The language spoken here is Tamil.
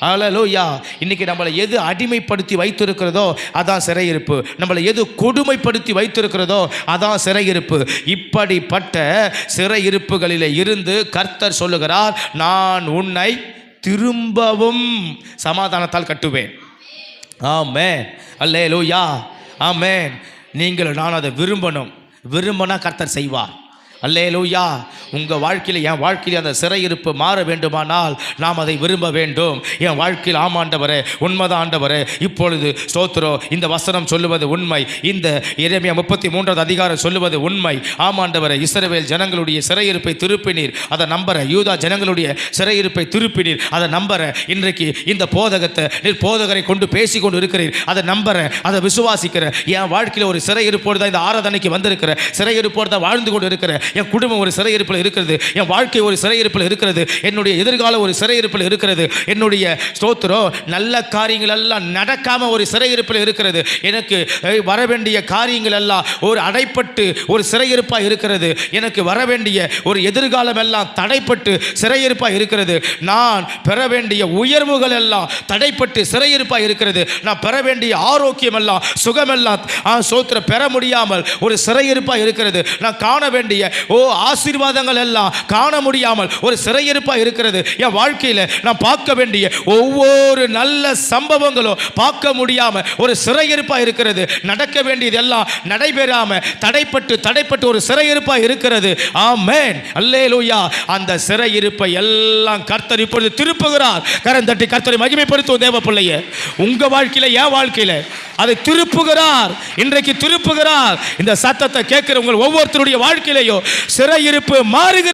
அலலோயா இன்னைக்கு நம்மளை எது அடிமைப்படுத்தி வைத்திருக்கிறதோ அதான் சிறையிருப்பு. நம்மளை எது கொடுமைப்படுத்தி வைத்திருக்கிறதோ அதான் சிறையிருப்பு. இப்படிப்பட்ட சிறையிருப்புகளில் இருந்து கர்த்தர் சொல்லுகிறார் நான் உன்னை திரும்பவும் சமாதானத்தால் கட்டுவேன். ஆமேன். அல்லே லோயா ஆமேன். நீங்கள் நான் அதை விரும்பணும். விரும்பினா கர்த்தர் செய்வார். அல்லே லூயா உங்கள் வாழ்க்கையில் என் வாழ்க்கையில் அந்த சிறையிருப்பு மாற வேண்டுமானால் நாம் அதை விரும்ப வேண்டும். என் வாழ்க்கையில் ஆமாண்டவரே உண்மைதாண்டவரே இப்பொழுது ஸ்தோத்திரோ இந்த வசனம் சொல்லுவது உண்மை. இந்த இறைமையா முப்பத்தி மூன்றாவது அதிகாரம் சொல்லுவது உண்மை. ஆமாண்டவரே இஸ்ரவேல் ஜனங்களுடைய சிறையிருப்பை திருப்பினீர். அதை நம்புற யூதா ஜனங்களுடைய சிறையிருப்பை திருப்பினீர். அதை நம்புற இன்றைக்கு இந்த போதகத்தை நீர் போதகரை கொண்டு பேசி கொண்டு இருக்கிறீர். அதை நம்புற அதை விசுவாசிக்கிறேன் என் வாழ்க்கையில் ஒரு சிறையிருப்போடு தான் இந்த ஆராதனைக்கு வந்திருக்கிற சிறையிருப்போடு தான் வாழ்ந்து கொண்டு இருக்கிற என் குடும்பம் ஒரு சிறையிருப்பில் இருக்கிறது என் வாழ்க்கை ஒரு சிறையிருப்பில் இருக்கிறது என்னுடைய எதிர்காலம் ஒரு சிறையிருப்பில் இருக்கிறது என்னுடைய ஸ்தோத்திரம் நல்ல காரியங்கள் எல்லாம் நடக்காமல் ஒரு சிறையிருப்பில் இருக்கிறது. எனக்கு வர வேண்டிய காரியங்கள் எல்லாம் ஒரு அடைப்பட்டு ஒரு சிறையிருப்பாக இருக்கிறது. எனக்கு வர வேண்டிய ஒரு எதிர்காலம் எல்லாம் தடைப்பட்டு சிறையிருப்பாக இருக்கிறது. நான் பெற வேண்டிய உயர்வுகள் எல்லாம் தடைப்பட்டு சிறையிருப்பாக இருக்கிறது. நான் பெற வேண்டிய ஆரோக்கியம் எல்லாம் சுகமெல்லாம் ஆ, பெற முடியாமல் ஒரு சிறையிருப்பாக இருக்கிறது. நான் காண வேண்டிய ஓ ஆசீர்வாதங்கள் எல்லாம் காண முடியாமல் ஒரு சிறையிருப்பாக இருக்கிறது. என் வாழ்க்கையில் நான் பார்க்க வேண்டிய ஒவ்வொரு நல்ல சம்பவங்களும் பார்க்க முடியாமல் ஒரு சிறையிருப்பாக இருக்கிறது. நடக்க வேண்டியது எல்லாம் நடைபெறாமல் தடைப்பட்டு தடைப்பட்டு ஒரு சிறையிருப்பாக இருக்கிறது. ஆமேன். அல்லே லூயா அந்த சிறையிருப்பை எல்லாம் கர்த்தர் இப்பொழுது திருப்புகிறார். கரந்தட்டி கர்த்தரை மகிமைப்படுத்தும் தேவ பிள்ளைய. உங்கள் வாழ்க்கையில் என் வாழ்க்கையில் அதை திருப்புகிறார். இன்றைக்கு திருப்புகிறார். இந்த சத்தத்தை கேட்கிறவங்க ஒவ்வொருத்தருடைய வாழ்க்கையிலேயோ சிறையிருப்பு மாறுகிறது.